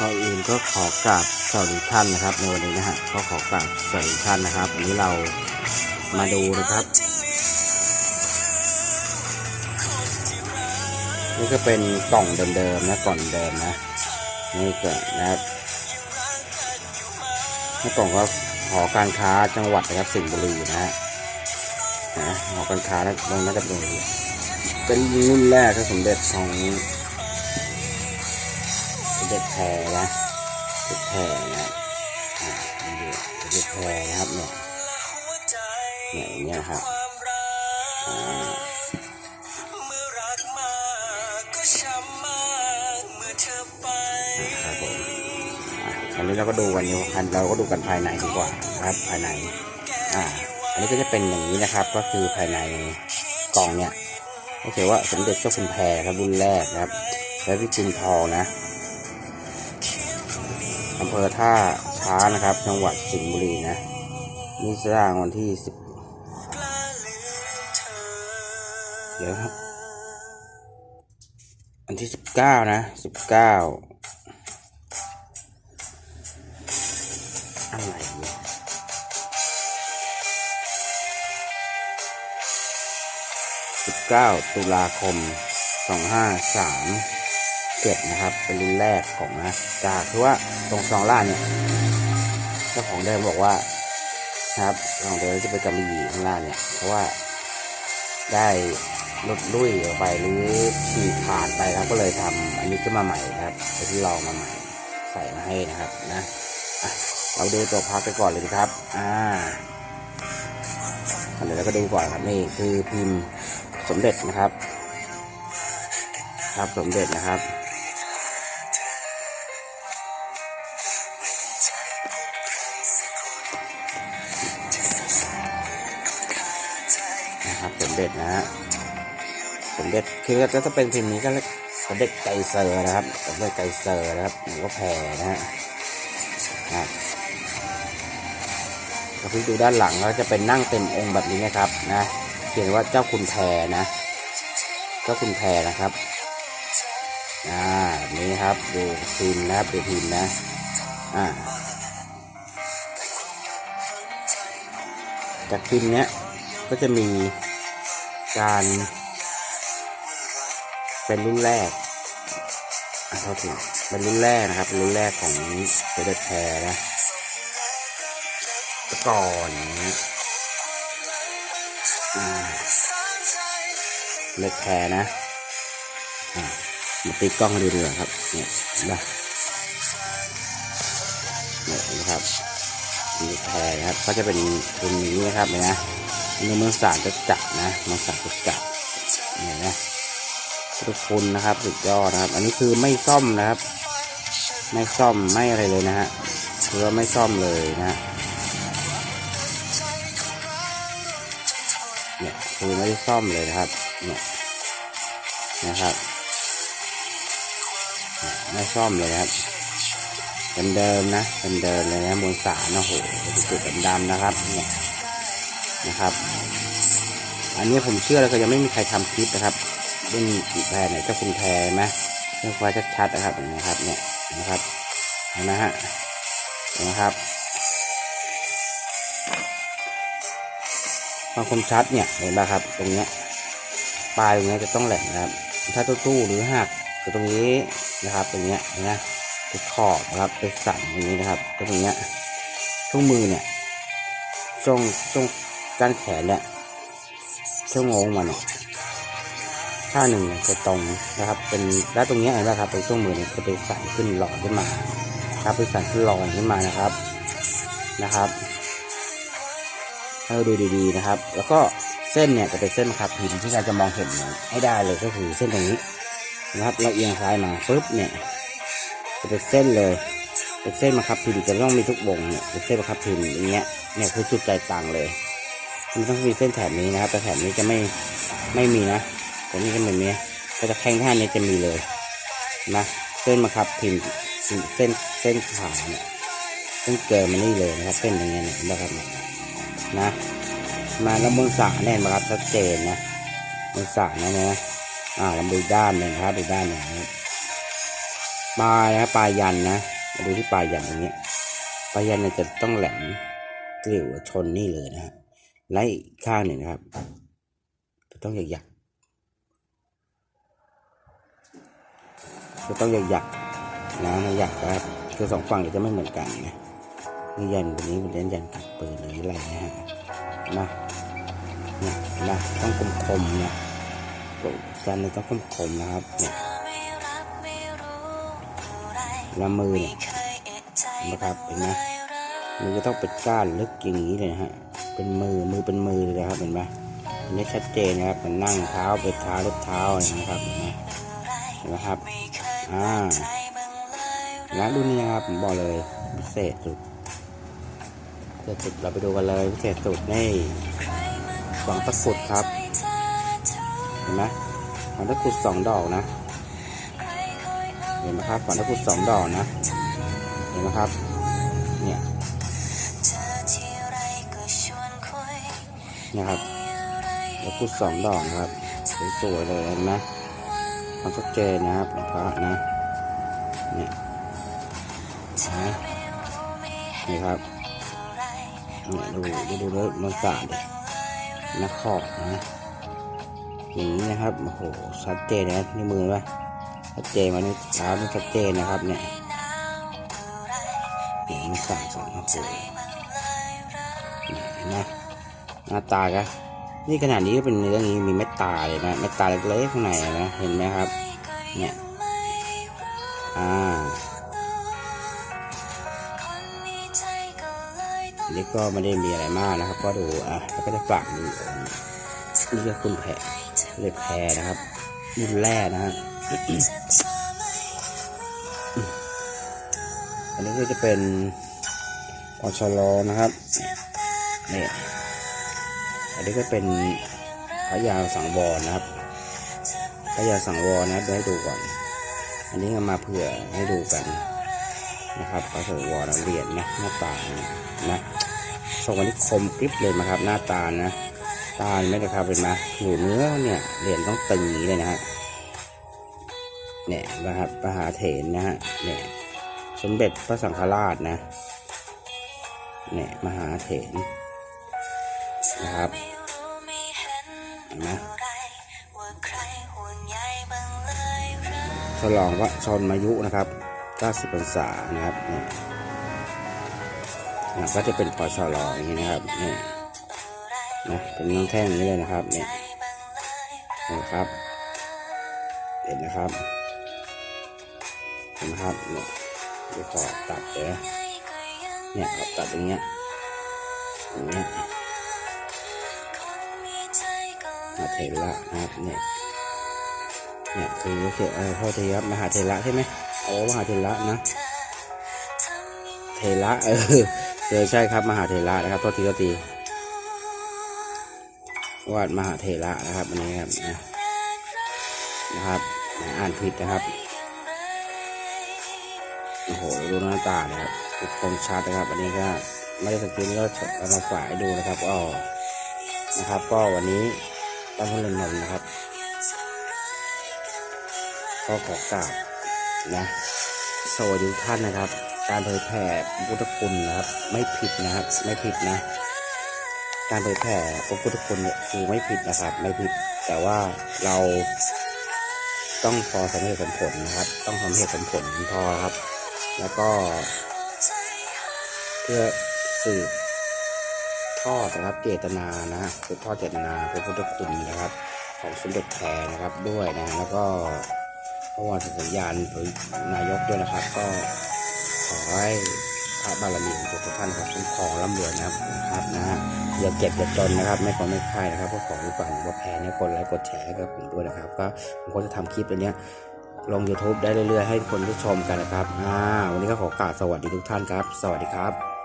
ก่อนอื่นก็ขอกราบสวัสดีท่านนะครับในวันนี้นะฮะก็ขอกราบสวัสดีท่านนะครับวันนี้เรามาดูนะครับนี่ก็เป็นกล่องเดิมๆนะกล่องเดิมนะนี่เกิดนะครับนี่กล่องก็หอการค้าจังหวัดนะครับสิงห์บุรีนะฮะหอการค้าแล้วลงนะครับดูเป็นรุ่นแรกที่สมเด็จของ พรนะสมเด็จแพรนะอ่าดูสมเด็จแพรนะครับเนี่ยเนี่ยอย่างเงี้ยครับอ่าครับผมอะคราวนี้เราก็ดูกันอยู่คันเราก็ดูกันภายในดีกว่าครับภายในอ่าอันนี้ก็จะเป็นอย่างนี้นะครับ ก็คือภายในกล่องเนี่ยก็เขียนว่าสมเด็จเจ้าคุณแพรครับรุ่นแรกนะครับ และวิจินทองนะ อำเภอท่าช้างนะครับ จังหวัดสิงห์บุรีนะนี่สร้างวันที่สิบเดี๋ยวครับ วันที่สิบเก้านะสิบเก้าอะไรเนี่ยสิบเก้าตุลาคมสองห้าสาม เจ็ดนะครับ เป็นรุ่นแรกของนะจากคือว่าตรงซองล่างเนี่ยเจ้าของเดิมบอกว่านะครับของเดิมจะเป็นกำมะหยี่ข้างล่างเนี่ย เพราะว่าได้หลุดลุ่ยออกไปหรือฉีกขาดไปครับก็เลยทำอันนี้ขึ้นมาใหม่นะครับไปที่ลองมาใหม่ใส่มาให้นะครับนะะเราดูตัวพักกันก่อนเลยครับ อ่าอันเดี๋ยวเราก็ดูก่อนครับนี่คือพิมพ์สมเด็จนะครับ ครับสมเด็จนะครับ นะครับสมเด็จนะฮะสมเด็จคือก็จะเป็นพิมพ์นี้ก็เรียกสมเด็จไกเซอร์นะครับสมเด็จไกเซอร์นะครับหรือว่าแพรนะฮะครับถ้าพี่ดูด้านหลังก็จะเป็นนั่งเต็มองค์แบบนี้นะครับนะเขียนว่าเจ้าคุณแพรนะ เจ้าคุณแพรนะครับอ่าแบบนี้ครับดูพิมพ์นะครับดูพิมพ์นะอ่าจากพิมพ์เนี้ยก็จะมี การเป็นรุ่นแรกอ่าถึงเป็นรุ่นแรกนะครับเป็นรุ่นแรกของเซเดแพรนะแต่ก่อนเล็กแพรนะมาตีกล้องดูดีกว่าครับ เนี่ยนะเนี่ยนะครับมีแพรนะครับก็จะเป็นตัวนี้นะครับเห็นะ เมืองสารจะจับนะเมืองสารจะจับเนี่ยนะทุกคนนะครับสุดยอดนะครับ อันนี้คือไม่ซ่อมนะครับ ไม่ซ่อมไม่อะไรเลยนะฮะคือว่าไม่ซ่อมเลยนะฮะเนี่ยคือไม่ได้ซ่อมเลยนะครับเนี่ยนะครับไม่ซ่อมเลยนะครับเป็นเดิมนะเป็นเดิมเลยนะบนสารนะโหจุดดำๆนะครับเนี่ย นะครับ อันนี้ผมเชื่อแล้วก็ยังไม่มีใครทำคลิปนะครับเรื่องแพรเนี่ยเจ้าคุณแพรไหมเรื่องไฟชัดๆนะครับเห็นะครับเนี่ยนะครับเห็นไหมฮะนไหมครับความคมชัดเนี่ยเห็นไหมครับ ตรงเนี้ยปลายตรงเนี้ยจะต้องแหลมนะครับ ถ้าตู้ๆหรือหักก็ตรงนี้นะครับ ตรงเนี้ยเห็นะเป็นขอบนะครับเป็นสันตรงนี้นะครับก็ตรงเนี้ยช่วงมือเนี่ยช่วงช่วง ก้านแขนเนี่ยช่วงงงมันเนี่ยข้างหนึ่งจะตรงนะครับ เป็นแล้วตรงนี้เห็นไหมครับเป็นช่วงมือเนี่ยจะเป็นสันขึ้นหล่อขึ้นมา ครับเป็นสันขึ้นหล่อขึ้นมานะครับนะครับให้ดูดีๆนะครับ แล้วก็เส้นเนี่ยจะเป็นเส้นครับพิมพ์ที่เราจะมองเห็นให้ได้เลยก็คือเส้นตรงนี้นะครับเราเอียงซ้ายมาปุ๊บเนี่ยจะเป็นเส้นเลยเป็นเส้นมาครับพิมจะต้องมีทุกวงเนี่ยเป็นเส้นมาครับพิมอย่างเงี้ยเนี่ยคือจุดใจตังเลย มันต้องมีเส้นแถบนี้นะครับแต่แถบนี้จะไม่ไม่มีนะแต่นี่จะเป็นนี้ก็จะแข้งท่านนี้จะมีเลยนะเส้นมาครับพิมพ์เส้นเส้นผ่าเนี่ยเส้นเกินมานี่เลยนะครับ เส้นอย่างเงี้ยเนี่ยนะครับนะมาแล้วบนสาเนี่ยนะครับชัดเจนนะบนสานะนะอ่าลำดูด้านหนึ่งครับดูด้านหนึ่งครับปลายนะปลายยันนะมาดูที่ปลายยันตรงนี้ปลายยันเนี่ยจะต้องแหลมกลิ่วชนนี่เลยนะฮะ และอีกข้างหนึ่งนะครับจะต้องหยักๆจะต้องหยักๆนะหยักนะครับคือสองฝั่งจะไม่เหมือนกันนะนี่ยันตัวนี้เป็นยันยันกัดปืนหรืออะไรนะฮะนะเนี่ยนะต้องคมๆนะยันเนี่ยต้องคมๆนะครับเนี่ยแล้วมือเนี่ยนะครับเห็นไหมมือก็ต้องเป็นก้านลึกอย่างนี้เลยฮะ เป็นมือมือเป็นมือเลยครับเห็นไหมอันนี้ชัดเจนนะครับมันนั่งเท้าเป็นเท้าเล็บเท้านะครับเห็นไหมเห็นไหมครับอ่าแล้วรุ่นนี้นะครับผมบอกเลยพิเศษสุดพิเศษสุดเราไปดูกันเลยพิเศษสุดนี่ฝังตะกรุดครับเห็นไหมฝังตะกรุดสองดอกนะเห็นไหมครับฝันตะกรุดสองดอกนะเห็นไหมครับเนี่ย นี่ยครับตะกรุดสองดอกนะครับสวยๆเลยเห็นไหมความชัดเจนนะครับพระนะเนี่ยนะนี่ครับเนี่ยดูดูดูดูมันสาดดินักขอบนะอย่างนี้นะครับโอ้โหชัดเจนนะนี่มือปะชัดเจนมันนี่เท้านี่ชัดเจนนะครับเนี่ยนี่มันสั่งสั่งโอ้โหเนี่ยเหน้าตากะนี่ขนาดนี้ก็เป็นเนื้ออย่างนี้มีเม็ดตาเลยนะเม็ดตาเล็กๆข้างในนะเห็นไหมครับ เนี่ยอ่าอันนี่ก็ไม่ได้มีอะไรมากนะครับ ก็ดูอะแล้วก็จะฝากดูนี่ก็คุณแพรเลยแพรนะครับรุ่นแรกนะฮะอันนี้ก็จะเป็นปชรนะครับเนี่ย อันนี้ก็เป็นพระยาสังวรนะครับพระยาสังวรนะครับเดี๋ยวให้ดูก่อน อันนี้เอามาเผื่อให้ดูกันนะครับพระสังวรนเหรียญนะหน้าตานะทรงอันนี้คมกริบเลยนะครับ หน้าตานะตาไม่ได้ครับเป็นไหมอยู่เนื้อเนี่ยเหรียญต้องตึงอย่างนี้เลยนะฮะเนี่ยนะครับมหาเถรนะฮะเนี่ยสมเด็จพระสังฆราชนะเนี่ยมหาเถร นะครับเห็นไหมฉลองพระชนมายุนะครับ 90พรรษานะครับนี่ก็จะเป็นพอชลออย่างนี้นะครับเนี่ยนะเป็นน้องแท่งอย่างนี้เลยนะครับเนี่ยนะครับเห็นนะครับเห็นะครับเนี่ยดูขอตัดเลยนะเนี่ยขอตัดอย่างเงี้ยอย่างเงี้ย เทระนะครับเนี่ยเนี่ยคือเขียนเออโทษทีครับมหาเทระใช่ไหมโอ้มหาเทระนะเทระเออเออใช่ครับมหาเทระนะครับโทษทีโทษทีวาดมหาเทระนะครับอันนี้ครับนะนะครับอ่านผิดนะครับโอ้โหดูหน้าตานะครับทุกคนชัดนะครับอันนี้ก็ไม่ได้สกินก็เอามาฝากให้ดูนะครับก็นะครับก็วันนี้ ตั้งพลนนท์นะครับก็ขอกราบนะสวัสดีทุกท่านนะครับ การเผยแผ่พุทธคุณนะครับ ไม่ผิดนะครับ ไม่ผิดนะ การเผยแผ่พระพุทธคุณเนี่ยคือไม่ผิดนะครับ ไม่ผิดแต่ว่าเราต้องพอสมเหตุสมผลนะครับ ต้องสมเหตุสมผลพอครับ แล้วก็ เพื่อสืบ ทอดนะครับเจตนานะสืบทอดเจตนาพระพุทธคุณนะครับ ของสมเด็จแพรนะครับด้วยนะแล้วก็พระวรสัญญาณหรือนายกด้วยนะครับ ก็ขอให้พระบารมีของทุกท่านครับคุ้มครองร่ำรวยนะครับนะครับนะฮะอย่าเจ็บอย่าจนนะครับ ไม่ขอไม่ค่ายนะครับก็ขอให้ฝันว่าแพรเนี่ยกดไลค์กดแชร์กับผมด้วยนะครับ ก็ผมก็จะทำคลิปตัวเนี้ยลง YouTube ได้เรื่อยๆ ให้คนได้ชมกันนะครับอ่าวันนี้ก็ขอกราบสวัสดีทุกท่านครับ สวัสดีครับ